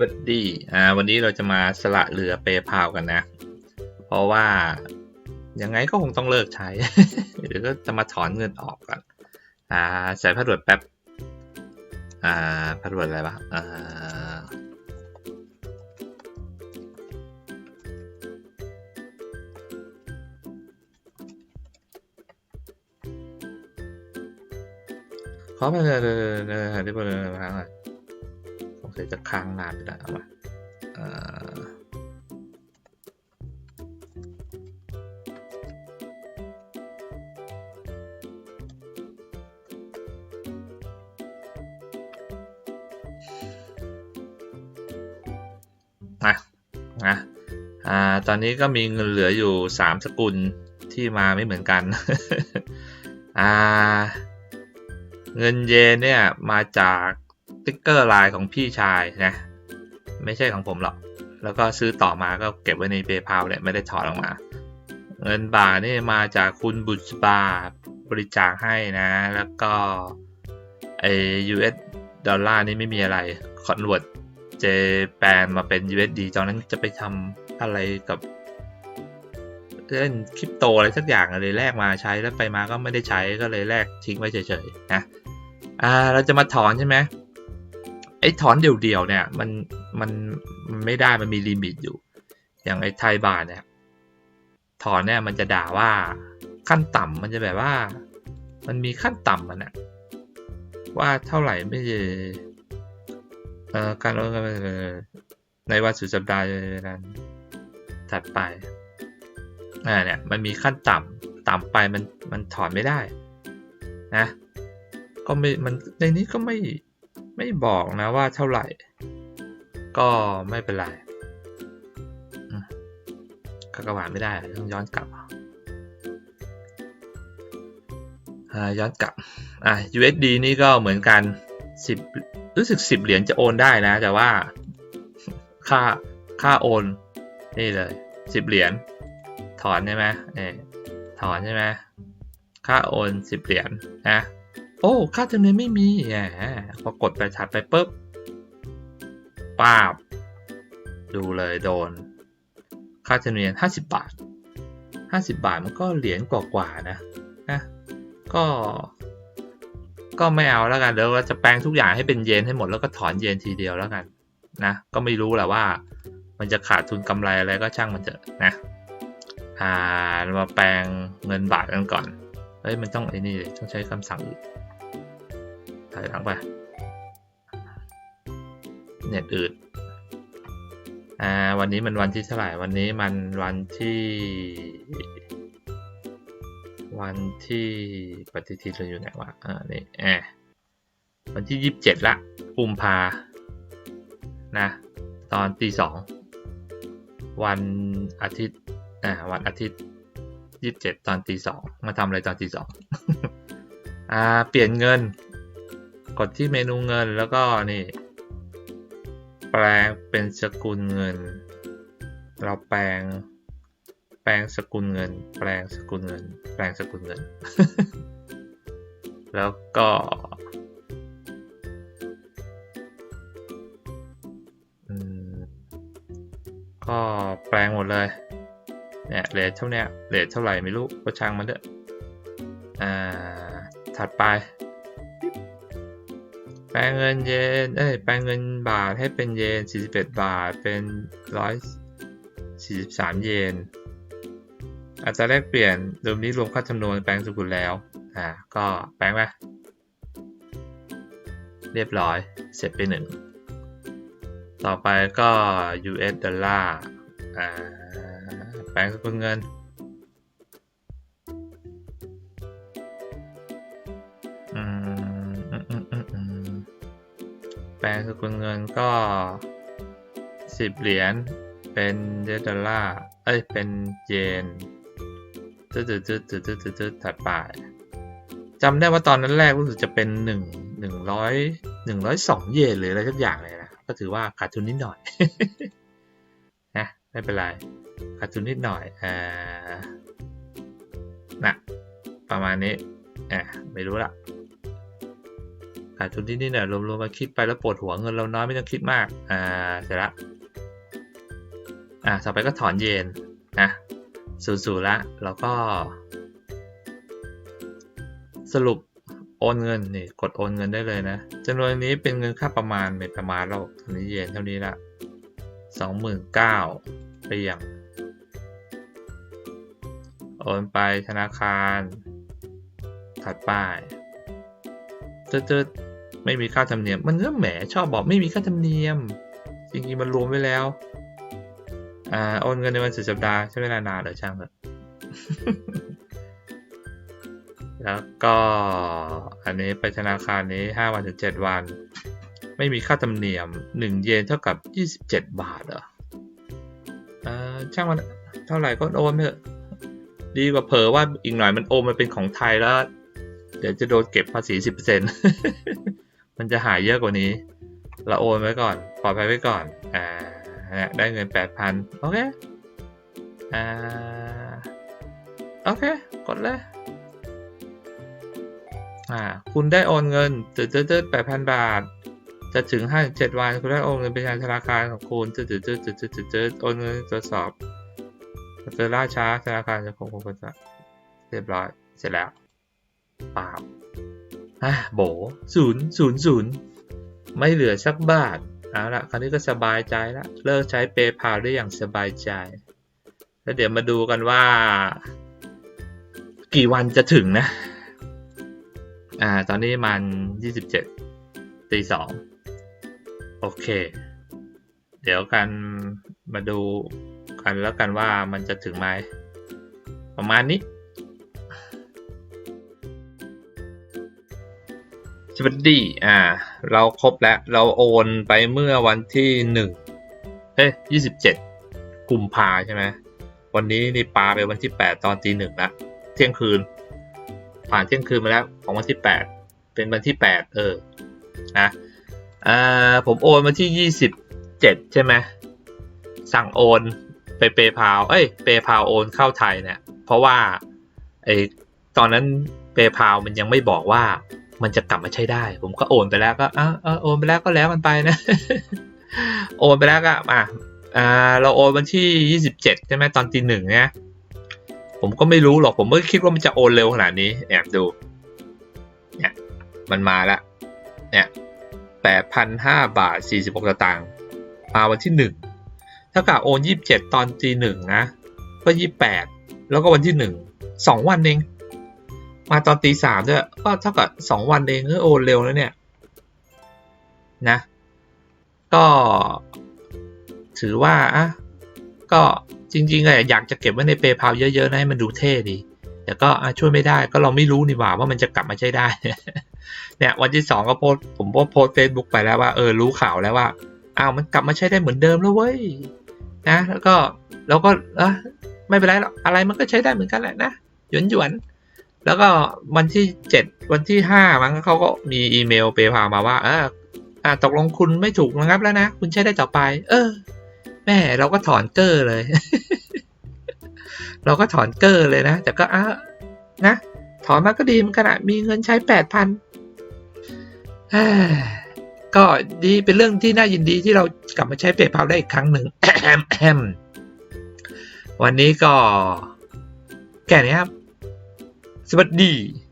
วัสดีอ่าวันนี้เราจะมาสละเรือเปพาวกันนะ เพราะว่ายังไงก็คงต้องเลิกใช้เดี๋ยวก็จะมาถอนเงินออกก่อนอ่าใส่พาสเวิร์ดแป๊บอ่าพาสเวิร์ดอะไรวะอ่าขอไปเลยเลยเลยเลยที่บนเรือพังอะสง สัยจะค้างนานไปแล้วเอามาอ่าอะนะอ่าตอนนี้ก็มีเงินเหลืออยู่สามสกุลที่มาไม่เหมือนกัน อ่า เงินเยนเนี่ยมาจาก ติ๊กเกอร์ไลน์ของพี่ชายนะ ไม่ใช่ของผมหรอก แล้วก็ซื้อต่อมาก็เก็บไว้ในเ a พา l เลยไม่ได้ถอดออกมา เงินบาทนี่มาจากคุณบุชบาบริจาคให้นะ แล้วก็ไอ US ดอลลาร์นี่ไม่มีอะไรคอนเวิร์ตเจแปนมาเป็น USD ตอนนั้นจะไปทำอะไรกับเล่นคริปโตอะไรสักอย่างเลยแลกมาใช้แล้วไปมาก็ไม่ได้ใช้ก็เลยแลกทิ้งไว้เฉยๆนะ อ่า เราจะมาถอนใช่ไหม ไอ้ถอนเดี่ยวๆเนี่ยมันมันมนไม่ได้มันมีลิมิตอยู่ อย่างไอ้ไทยบาทเนี่ยถอนเนี่ยมันจะด่าว่าขั้นต่ำมันจะแบบว่า มันมีขั้นต่ำมันอะว่าเท่าไหร่ไม่ใช่เอ่อการลดในวันสุดสัปดาห์นั้นถัดไปอ่าเนี่ยมันมีขั้นต่ำต่ำไปมันมันถอนไม่ได้นะก็ไม่มันในนี้ก็ไม่ ไม่บอกนะว่าเท่าไหร่ ก็ไม่เป็นไรอืมก็กระหวานไม่ได้ต้องย้อนกลับย้อนกลับอ่า USD นี่ก็เหมือนกันสิบรู้สึกสิบเหรียญจะโอนได้นะ แต่ว่า ค่าค่าโอน นี่เลยสิบเหรียญถอนใช่ไหมเอถอนใช่ไหมค่าโอนสิบเหรียญนะ โอ้ค่าธรรมเนียมไม่มีแหมพอกดไปถัดไปปุ๊บป้าบ ดูเลยโดน ค่าธรรมเนียมห้าสิบบาทห้าสิบบาทมันก็เหรียญกว่าๆนะนะก็ ก็ไม่เอาแล้วกันเดี๋ยวเราจะแปลงทุกอย่างให้เป็นเยนให้หมดแล้วก็ถอนเยนทีเดียวแล้วกันนะก็ไม่รู้แหละว่า มันจะขาดทุนกำไรอะไรก็ช่างมันเถอะนะอ่าเรามาแปลงเงินบาทกันก่อนเฮ้ยมันต้องไอ้นี่ต้องใช้คำสั่งอื่น ถอยหลังไป เน็ตอืดอ่าวันนี้มันวันที่เท่าไหร่ วันนี้มันวันที่ วันที่ปฏิทินเราอยู่ไหนวะอ่านี่แอบวันที่ยี่สิบเจ็ดละกุมภานะ ตอนตีสอง วันอาทิตย์ อ่า วันอาทิตย์ยี่สิบเจ็ดตอนตีสอง มาทำอะไรตอนตีสอง อ่า เปลี่ยนเงิน กดที่เมนูเงินแล้วก็นี่ แปลงเป็นสกุลเงิน เราแปลง แปลงสกุลเงิน แปลงสกุลเงิน แปลงสกุลเงิน แล้วก็อืมก็แปลงหมดเลยเนี่ยเลทเท่าเนี้ยเลทเท่าไหร่ไม่รู้ก็ช่างมันเถอะอ่าถัดไป แปลงเงินเยน เอ้ย แปลงเงินบาทให้เป็นเยน 41 บาท เป็น 143 เยน อัตราแลกเปลี่ยนเดิมนี้รวมค่าจำนวนแปลงสกุลแล้ว อ่า ก็แปลงไปเรียบร้อย เสร็จไปหนึ่ง ต่อไปก็ US ดอลลาร์ อ่า แปลงสกุลเงิน แปลงสกุลเงินก็สิบเหรียญเป็นเดอลลาร์เอ้ยเป็นเยนตึ๊ดตึ๊ดตึ๊ดตึ๊ดตึ๊ดตึ๊ดตึ๊ดถัดไปจำได้ว่าตอนนั้นแรกรู้สึกจะเป็นหนึ่งหนึ่งร้อยหนึ่งร้อยสองเยนหรืออะไรสักอย่างเลยนะก็ถือว่าขาดทุนนิดหน่อยนะไม่เป็นไรขาดทุนนิดหน่อยอ่านะประมาณนี้อ่าไม่รู้ละ ขาดทุนที่นี่เนี่ยรวมๆมาคิดไปแล้วปวดหัวเงินเราน้อยไม่ต้องคิดมาก อ่าเสร็จละอ่าต่อไปก็ถอนเยนนะสูๆละแล้วก็ สรุปโอนเงินนี่กดโอนเงินได้เลยนะจำนวนนี้เป็นเงินค่าประมาณไม่ประมาณแล้วตอนนี้เยนเท่านี้ละสองหมื่นเก้าไปยังโอนไปธนาคาร ถัดไปตืดๆ ไม่มีค่าธรรมเนียม มันก็แหมชอบบอกไม่มีค่าธรรมเนียม จริงๆมันรวมไว้แล้ว อ่าโอนเงินในวันสุดสัปดาห์ใช้เวลานานเหรือช่างเถอะแล้วก็อันนี้ไปธนาคารนี้ 5 วันถึง 7 วัน ไม่มีค่าธรรมเนียม 1 เยนเท่ากับ 27 บาทเหรอเอ่อช่างมันเท่าไหร่ก็โอนไปเถอะดีกว่าเผลอว่าอีกหน่อยมันโอนมาเป็นของไทยแล้ว เดี๋ยวจะโดนเก็บภาษี 10% มันจะหายเยอะกว่านี้ เราโอนไว้ก่อน ปลอดภัยไว้ก่อน อ่า ได้เงิน 8,000 โอเค อ่า โอเค กดเลย อ่า คุณได้โอนเงินตืดตืดจุดแปดพันบาท จะถึงห้าเจ็ดวัน คุณได้โอนเงินไปยังธนาคารของคุณตืดตืดตืดตืดตืดตืดโอนเงินตรวจสอบเจอล่าช้าธนาคารจะคงคงจะเรียบร้อย เสร็จแล้วปา อะโบศูนย์ศูนย์ศูนย์ไม่เหลือสักบาทเอาละคราวนี้ก็สบายใจละเลิกใช้เปย์พาได้อย่างสบายใจ แล้วเดี๋ยวมาดูกันว่า กี่วันจะถึงนะ อ่า ตอนนี้มันยี่สิบเจ็ดตีสองโอเค เดี๋ยวกันมาดูกันแล้วกันว่ามันจะถึงไหมประมาณนี้ สวัสดีอ่า เราครบแล้ว เราโอนไปเมื่อวันที่หนึ่งเอ้ยยี่สิบเจ็ดกุมภาใช่ไหมวันนี้นี่ปาไปวันที่แปดตอนตีหนึ่งละเที่ยงคืน ผ่านเที่ยงคืนมาแล้วของวันที่แปดเป็นวันที่แปดเออนะอ่าผมโอนมาที่ยี่สิบเจ็ดใช่ไหมสั่งโอนไปเปย์พาวเอ้ยเปย์พาวโอนเข้าไทยเนี่ย เพราะว่าไอตอนนั้นเปย์พาวมันยังไม่บอกว่า มันจะกลับมาใช้ได้ ผมก็โอนไปแล้วก็อ่าโอนไปแล้วก็แล้วมันไปนะ โอนไปแล้วก็มาอ่าเราโอนวันที่ยี่สิบเจ็ดใช่ไหมตอนตีหนึ่งเนี่ยผมก็ไม่รู้หรอกผมไม่คิดว่ามันจะโอนเร็วขนาดนี้แอบดู เนี่ย มันมาละเนี่ยแปดพันห้าบาทสี่สิบหกตางค์มาวันที่หนึ่งถ้ากับโอนยี่สิบเจ็ดตอนตีหนึ่งนะ ก็ยี่แปดแล้วก็วันที่หนึ่งสองวันเอง มาตอนตีสามด้วยก็เท่ากับสองวันเองก็โอนเร็วแล้วเนี่ย นะ ก็ถือว่าอะก็จริงๆอะอยากจะเก็บไว้ในเปย์พาเยอะๆนะให้มันดูเท่ดี แต่ก็ช่วยไม่ได้ก็เราไม่รู้นี่หว่าว่ามันจะกลับมาใช้ได้ เนี่ย วันที่สองก็โพสผมก็โพสเฟซบุ๊กไปแล้วว่าเออรู้ข่าวแล้วว่าอ้าวมันกลับมาใช้ได้เหมือนเดิมแล้วเว้ยนะแล้วก็แล้วก็เออไม่เป็นไรหรอกอะไรมันก็ใช้ได้เหมือนกันแหละนะหยวนหยวน แล้วก็วันที่เจ็ดวันที่ห้ามั้งเขาก็มีอีเมลเปย์พามาว่า เอออ่าตกลงคุณไม่ถูกนะครับแล้วนะ คุณใช้ได้ต่อไป เออ แม่เราก็ถอนเกอร์เลย เราก็ถอนเกอร์เลยนะ แต่ก็อะนะ ถอนมาก็ดีมันขนาดมีเงินใช้แปดพันก็ดีเป็นเรื่องที่น่ายินดีที่เรากลับมาใช้เปย์พาได้อีกครั้งหนึ่งวันนี้ก็แค่นี้ครับ สวัสดี